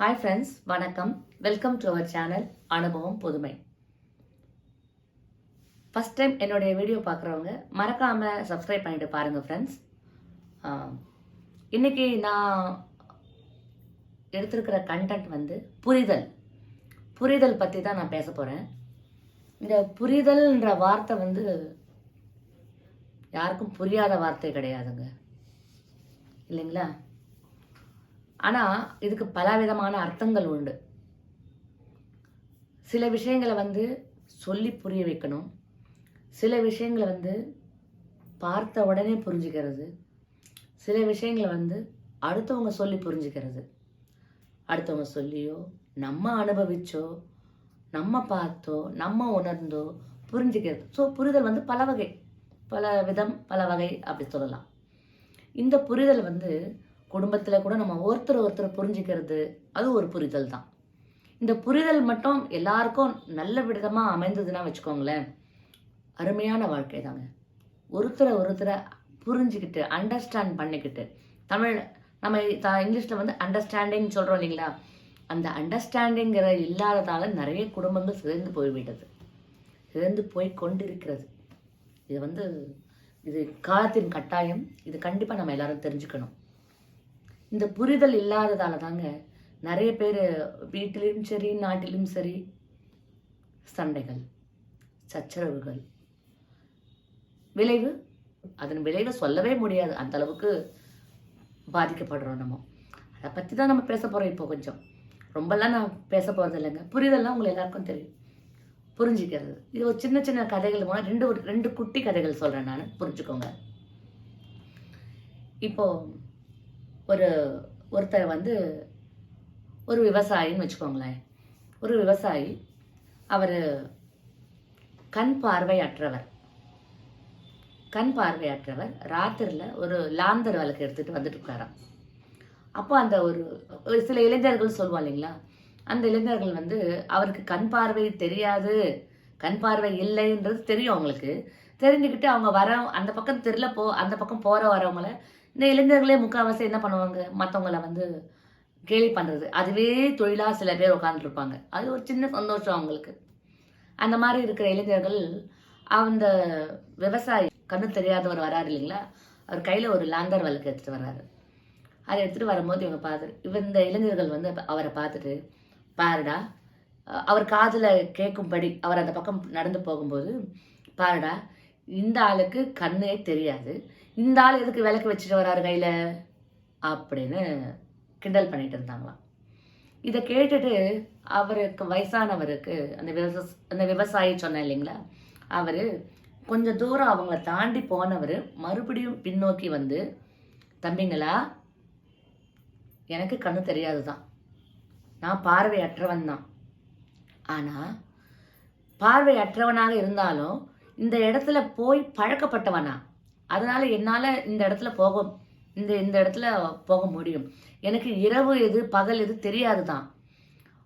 Hi friends வணக்கம். Welcome to our channel அனுபவம் புதுமை. ஃபஸ்ட் டைம் என்னுடைய வீடியோ பார்க்குறவங்க மறக்காமல் சப்ஸ்கிரைப் பண்ணிட்டு பாருங்கள் ஃப்ரெண்ட்ஸ் இன்றைக்கி நான் எடுத்திருக்கிற கண்டென்ட் வந்து புரிதல். புரிதல் பற்றி தான் நான் பேச போகிறேன் இந்த புரிதல்ன்ற வார்த்தை வந்து யாருக்கும் புரியாத வார்த்தை கிடையாதுங்க. இல்லைங்களா? ஆனால் இதுக்கு பல விதமான அர்த்தங்கள் உண்டு. சில விஷயங்களை வந்து சொல்லி புரிய வைக்கணும். சில விஷயங்களை வந்து பார்த்த உடனே புரிஞ்சுக்கிறது. சில விஷயங்களை வந்து அடுத்தவங்க சொல்லி புரிஞ்சுக்கிறது. அடுத்தவங்க சொல்லியோ நம்ம அனுபவிச்சோ நம்ம பார்த்தோ நம்ம உணர்ந்தோ புரிஞ்சுக்கிறது. ஸோ புரிதல் வந்து பல வகை பல விதம் பல வகை அப்படி சொல்லலாம். இந்த புரிதல் வந்து குடும்பத்தில் கூட நம்ம ஒருத்தர் ஒருத்தர் புரிஞ்சுக்கிறது அது ஒரு புரிதல் தான். இந்த புரிதல் மட்டும் எல்லாருக்கும் நல்ல விதமாக அமைந்ததுன்னா வச்சுக்கோங்களேன் அருமையான வாழ்க்கை தாங்க. ஒருத்தரை ஒருத்தரை புரிஞ்சுக்கிட்டு அண்டர்ஸ்டாண்ட் பண்ணிக்கிட்டு தமிழ் நம்ம த இங்கிலீஷில் வந்து அண்டர்ஸ்டாண்டிங் சொல்கிறோம் இல்லைங்களா? அந்த அண்டர்ஸ்டாண்டிங்கிற இல்லாததால் நிறைய குடும்பங்கள் சிதைந்து போய்விட்டது. சிதைந்து போய் கொண்டிருக்கிறது. இது வந்து இது காலத்தின் கட்டாயம். இது கண்டிப்பாக நம்ம எல்லாரும் தெரிஞ்சுக்கணும். இந்த புரிதல் இல்லாததால தாங்க நிறைய பேர் வீட்டிலும் சரி நாட்டிலும் சரி சண்டைகள் சச்சரவுகள். விளைவு அதன் விளைவை சொல்லவே முடியாது. அந்த அளவுக்கு பாதிக்கப்படுறோம் நம்ம. அதை பற்றி தான் நம்ம பேச போகிறோம் இப்போ கொஞ்சம். ரொம்பலாம் நான் பேச போகிறது இல்லைங்க. புரிதல்லாம் உங்களுக்கு எல்லாருக்கும் தெரியும். புரிஞ்சுக்கிறது. இது ஒரு சின்ன சின்ன கதைகள் மூலம் ரெண்டு ஒரு ரெண்டு குட்டி கதைகள் சொல்கிறேன் நான். புரிஞ்சுக்கோங்க. இப்போது ஒரு ஒருத்தர் வந்து ஒரு விவசாயின்னு வச்சுக்கோங்களேன். ஒரு விவசாயி அவர் கண் பார்வையற்றவர். கண் பார்வையற்றவர். ராத்திரியில் ஒரு லாந்தர் விளக்கு எடுத்துகிட்டு வந்துட்டு இருக்காராம் அப்போ அந்த ஒரு ஒரு சில இளைஞர்கள் சொல்லுவோம் இல்லைங்களா? அந்த இளைஞர்கள் வந்து அவருக்கு கண் பார்வை தெரியாது. கண் பார்வை இல்லைன்றது தெரியும் அவங்களுக்கு. தெரிஞ்சுக்கிட்டு அவங்க வர அந்த பக்கம் தெரியல போ அந்த பக்கம் போகிற வரவங்களை இந்த இளைஞர்களே முக்கால்வாசி என்ன பண்ணுவாங்க? மற்றவங்கள வந்து கேலி பண்ணுறது அதுவே தொழிலாக சில பேர் உட்காந்துருப்பாங்க அது ஒரு சின்ன சந்தோஷம் அவங்களுக்கு. அந்த மாதிரி இருக்கிற இளைஞர்கள் அந்த விவசாயி கண்ணு தெரியாதவர் வராரு இல்லைங்களா? அவர் கையில் ஒரு லாந்தர் வழக்கு எடுத்துகிட்டு வர்றாரு. அதை எடுத்துகிட்டு வரும்போது இவங்க பார்த்து இவ இந்த இளைஞர்கள் வந்து அவரை பார்த்துட்டு பாருடா அவர் காதில் கேட்கும்படி அவர் அந்த பக்கம் நடந்து போகும்போது பாருடா இந்த ஆளுக்கு கண்ணே தெரியாது. இந்த ஆள் எதுக்கு விளக்கு வச்சுட்டு வராரு கையில்? அப்படின்னு கிண்டல் பண்ணிட்டு இருந்தாங்களாம். இதை கேட்டுட்டு அவருக்கு வயசானவருக்கு அந்த விவச அந்த விவசாயி சொன்னேன் இல்லைங்களா? அவர் கொஞ்சம் தூரம் அவங்கள தாண்டி போனவர் மறுபடியும் பின்னோக்கி வந்து தம்பிங்களா எனக்கு கண்ணு தெரியாது தான் நான் பார்வையற்றவன் தான். ஆனால் பார்வையற்றவனாக இருந்தாலும் இந்த இடத்துல போய் பழக்கப்பட்டவனா? அதனால என்னால் இந்த இடத்துல போக இந்த இந்த இடத்துல போக முடியும். எனக்கு இரவு எது பகல் எது தெரியாது தான்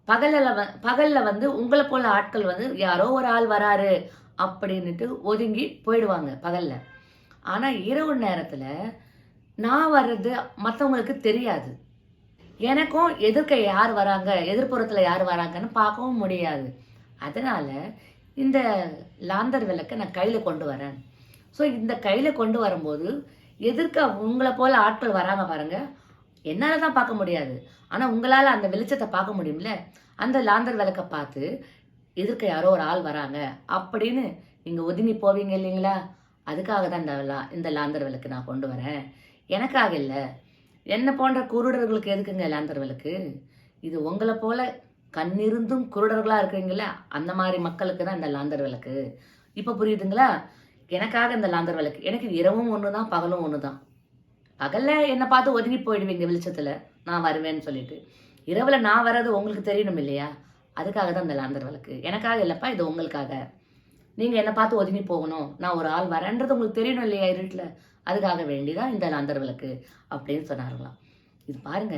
பகலில் வ பகலில் வந்து உங்களை போல ஆட்கள் வந்து யாரோ ஒரு ஆள் வராரு அப்படின்ட்டு ஒதுங்கி போயிடுவாங்க பகலில். ஆனால் இரவு நேரத்தில் நான் வர்றது மற்றவங்களுக்கு தெரியாது. எனக்கும் எதிர்க்க யார் வராங்க எதிர்ப்புறத்தில் யார் வராங்கன்னு பார்க்கவும் முடியாது. அதனால் இந்த லாந்தர் விளக்கை நான் கையில் கொண்டு வரேன். ஸோ இந்த கையில் கொண்டு வரும்போது எதிர்க்க உங்களை போல் ஆட்கள் வராங்க பாருங்க. என்னால் தான் பார்க்க முடியாது. ஆனால் உங்களால் அந்த வெளிச்சத்தை பார்க்க முடியும்ல? அந்த லாந்தர் விளக்கை பார்த்து எதிர்க்க யாரோ ஒரு ஆள் வராங்க. அப்படின்னு நீங்கள் ஒதுங்கி போவீங்க இல்லைங்களா? அதுக்காக தான் இந்த லா இந்த லாந்தர் விளக்கு நான் கொண்டு வரேன். எனக்காக இல்லை. என்னை போன்ற குருடர்களுக்கு எதுக்குங்க லாந்தர் விளக்கு? இது உங்களை போல கண்ணிருந்தும் குருடர்களாக இருக்கிறீங்களா? அந்த மாதிரி மக்களுக்கு தான் இந்த லாந்தர் விளக்கு. இப்போ புரியுதுங்களா? எனக்காக இந்த லாந்தர் விளக்கு. எனக்கு இரவும் ஒன்று தான் பகலும் ஒன்று தான் பகலில் என்னை பார்த்து ஒதுங்கி போயிடுவீங்க வெளிச்சத்தில். நான் வருவேன்னு சொல்லிட்டு. இரவில் நான் வர்றது உங்களுக்கு தெரியணும் இல்லையா? அதுக்காக தான் இந்த லாந்தர் விளக்கு. எனக்காக இல்லைப்பா இது உங்களுக்காக. நீங்கள் என்னை பார்த்து ஒதுங்கி போகணும். நான் ஒரு ஆள் வரேன்றது உங்களுக்கு தெரியணும் இல்லையா இருட்டில்? அதுக்காக வேண்டி தான் இந்த லாந்தர் விளக்கு அப்படின்னு சொன்னார்களாம். இது பாருங்க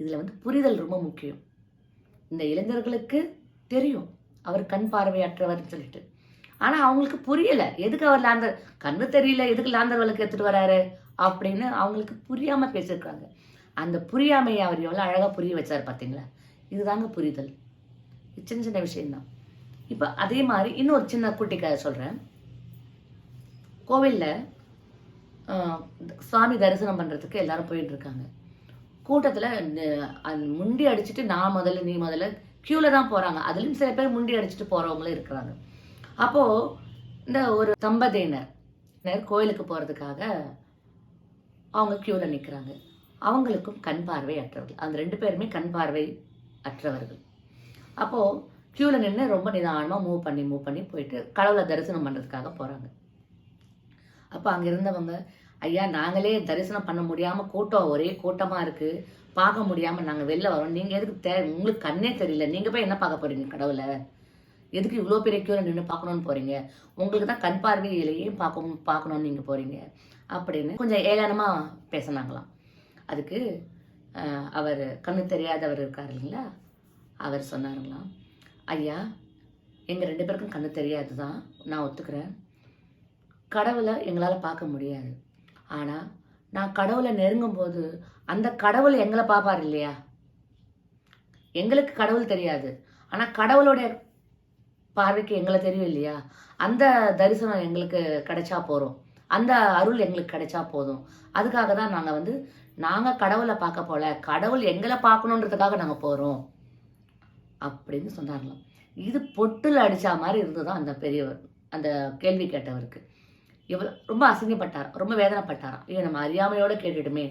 இதில் வந்து புரிதல் ரொம்ப முக்கியம். இந்த இளைஞர்களுக்கு தெரியும். அவர் கண் பார்வையற்றவர்னு சொல்லிட்டு. ஆனால் அவங்களுக்கு புரியலை. எதுக்கு அவர் லாந்தர் கண்ணு தெரியல எதுக்கு லாந்தர் வழக்கு எடுத்துகிட்டு வராரு? அப்படின்னு அவங்களுக்கு புரியாமல் பேசியிருக்காங்க. அந்த புரியாமையை அவர் எவ்வளோ அழகாக புரிய வச்சார் பார்த்தீங்களா இதுதாங்க புரிதல். சின்ன சின்ன விஷயம்தான். இப்போ அதே மாதிரி இன்னொரு சின்ன குட்டி கதை சொல்கிறேன் கோவிலில் சுவாமி தரிசனம் பண்ணுறதுக்கு எல்லாரும் போயிட்டு இருக்காங்க. கூட்டத்தில் முண்டி அடிச்சுட்டு நான் முதல்ல நீ முதல்ல க்யூவில் தான் போகிறாங்க அதுலேயும் சில பேர் முண்டி அடிச்சுட்டு போகிறவங்களும் இருக்கிறாங்க. அப்போது இந்த ஒரு தம்பதியினர் கோயிலுக்கு போகிறதுக்காக அவங்க க்யூவில் நிற்கிறாங்க அவங்களுக்கும் கண் பார்வை அற்றவர்கள். அந்த ரெண்டு பேருமே கண் பார்வை அற்றவர்கள். அப்போது க்யூவில் நின்று ரொம்ப நிதானமாக மூவ் பண்ணி மூவ் பண்ணி போயிட்டு கடவுளை தரிசனம் பண்ணுறதுக்காக போகிறாங்க அப்போ அங்கே இருந்தவங்க ஐயா நாங்களே தரிசனம் பண்ண முடியாமல் கூட்டம் ஒரே கூட்டமாக இருக்குது பார்க்க முடியாமல் நாங்கள் வெளில வரோம். நீங்கள் எதுக்கு தே உங்களுக்கு கண்ணே தெரியல. நீங்கள் போய் என்ன பார்க்க போகிறீங்க கடவுளை? எதுக்கு இவ்வளோ பெரிய க்யூவில் நின்று பார்க்கணுன்னு போகிறீங்க உங்களுக்கு தான் கண் பார்வையிலேயே பார்க்கணும் பார்க்கணுன்னு நீங்கள் போகிறீங்க அப்படின்னு கொஞ்சம் ஏளனமாக பேசினாங்களாம். அதுக்கு அவர் கண்ணு தெரியாதவர் இருக்கார் இல்லைங்களா? அவர் சொன்னாருங்களாம். ஐயா எங்கள் ரெண்டு பேருக்கும் கண்ணு தெரியாது தான் நான் ஒத்துக்கிறேன். கடவுளை எங்களால் பார்க்க முடியாது. ஆனால் நான் கடவுளை நெருங்கும் போது அந்த கடவுள் எங்களை பார்ப்பார் இல்லையா? எங்களுக்கு கடவுள் தெரியாது. ஆனால் கடவுளுடைய பார்வைக்கு எங்களை தெரியும் இல்லையா அந்த தரிசனம் எங்களுக்கு கிடைச்சா போகிறோம் அந்த அருள் எங்களுக்கு கிடைச்சா போதும். அதுக்காக தான் நாங்கள் வந்து நாங்கள் கடவுளை பார்க்க போல கடவுள் எங்களை பார்க்கணுன்றதுக்காக நாங்கள் போகிறோம் அப்படின்னு சொன்னார்களாம் இது பொட்டில் அடித்தா மாதிரி இருந்ததுதான் அந்த பெரியவர் அந்த கேள்வி கேட்டவருக்கு. இவ்வளோ ரொம்ப அசிங்கப்பட்டார் ரொம்ப வேதனைப்பட்டாராம். ஐயோ நம்ம அறியாமையோடு கேட்டுடுமே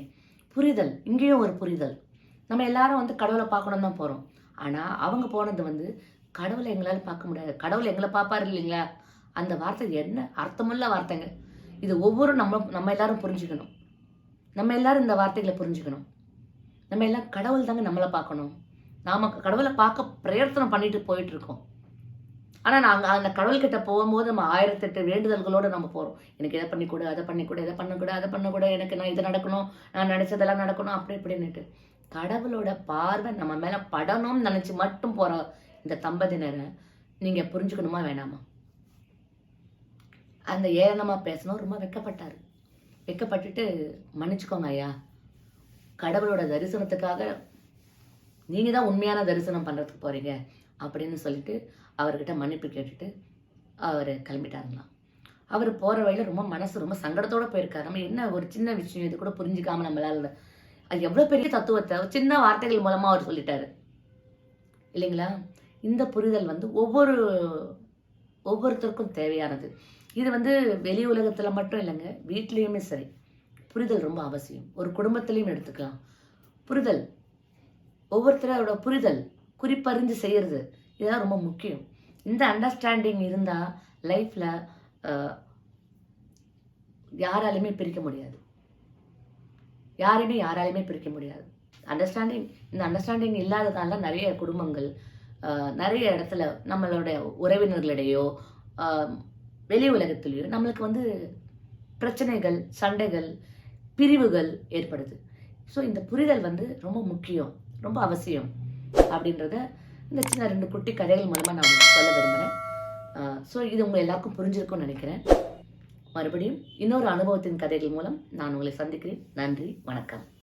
புரிதல் இங்கேயும் ஒரு புரிதல். நம்ம எல்லாரும் வந்து கடவுளை பார்க்கணும் தான் போகிறோம் ஆனால் அவங்க போனது வந்து கடவுளை எங்களால் பார்க்க முடியாது. கடவுள் எங்களை பார்ப்பாரு இல்லைங்களா? அந்த வார்த்தை என்ன அர்த்தமுள்ள வார்த்தைங்க. இது ஒவ்வொரு நம்ம நம்ம எல்லாரும் புரிஞ்சுக்கணும். நம்ம எல்லாரும் இந்த வார்த்தைகளை புரிஞ்சுக்கணும். நம்ம எல்லாம் கடவுள் தாங்க நம்மளை பார்க்கணும். நாம கடவுளை பார்க்க பிரயத்தனம் பண்ணிட்டு போயிட்டு இருக்கோம் ஆனால் நாங்கள் அந்த கடவுள்கிட்ட போகும்போது நம்ம ஆயிரத்தெட்டு வேண்டுதல்களோடு நம்ம போகிறோம் எனக்கு இதை பண்ணிக்கூட அதை பண்ணிக்கூட இதை பண்ணக்கூட அதை பண்ணக்கூட எனக்கு நான் இது நடக்கணும் நான் நினச்சதெல்லாம் நடக்கணும் அப்படி இப்படின்னுட்டு. கடவுளோட பார்வை நம்ம மேலே படணும்னு நினச்சி மட்டும் போகிற இந்த தம்பதியினரை நீங்கள் புரிஞ்சுக்கணுமா வேணாமா? அந்த ஏளனமாக பேசணும் ரொம்ப வெக்கப்பட்டார். வெக்கப்பட்டுட்டு மன்னிச்சுக்கோங்க ஐயா. கடவுளோட தரிசனத்துக்காக நீங்கள் தான் உண்மையான தரிசனம் பண்ணுறதுக்கு போகிறீங்க அப்படின்னு சொல்லிட்டு அவர்கிட்ட மன்னிப்பு கேட்டுட்டு அவர் கிளம்பிட்டாருங்களாம் அவர் போகிற வழியில் ரொம்ப மனசு ரொம்ப சங்கடத்தோடு போயிருக்காரு. நம்ம என்ன ஒரு சின்ன விஷயம் இது கூட புரிஞ்சுக்காம நம்மளால் அது எவ்வளோ பெரிய தத்துவத்தை சின்ன வார்த்தைகள் மூலமாக அவர் சொல்லிட்டாரு. இல்லைங்களா? இந்த புரிதல் வந்து ஒவ்வொரு ஒவ்வொருத்தருக்கும் தேவையானது. இது வந்து வெளி உலகத்தில் மட்டும் இல்லைங்க வீட்லேயுமே சரி. புரிதல் ரொம்ப அவசியம். ஒரு குடும்பத்திலையும் எடுத்துக்கலாம். புரிதல். ஒவ்வொருத்தரோட புரிதல் குறிப்பறிஞ்சு செய்கிறது இதெல்லாம் ரொம்ப முக்கியம். இந்த அண்டர்ஸ்டாண்டிங் இருந்தால் லைஃப்பில் யாராலையுமே பிரிக்க முடியாது. யாரையுமே யாராலையுமே பிரிக்க முடியாது. அண்டர்ஸ்டாண்டிங் இந்த அண்டர்ஸ்டாண்டிங் இல்லாததால நிறைய குடும்பங்கள் நிறைய இடத்துல நம்மளோட உறவினர்களிடையோ வெளி உலகத்திலேயோ நம்மளுக்கு வந்து பிரச்சனைகள் சண்டைகள் பிரிவுகள் ஏற்படுது. ஸோ இந்த புரிதல் வந்து ரொம்ப முக்கியம் ரொம்ப அவசியம் அப்படின்றத இந்த சின்ன ரெண்டு குட்டி கதைகள் மூலமாக நான் சொல்ல விரும்புகிறேன் ஸோ இது உங்கள் எல்லாருக்கும் புரிஞ்சிருக்கும்னு நினைக்கிறேன். மறுபடியும் இன்னொரு அனுபவத்தின் கதைகள் மூலம் நான் உங்களை சந்திக்கிறேன். நன்றி வணக்கம்.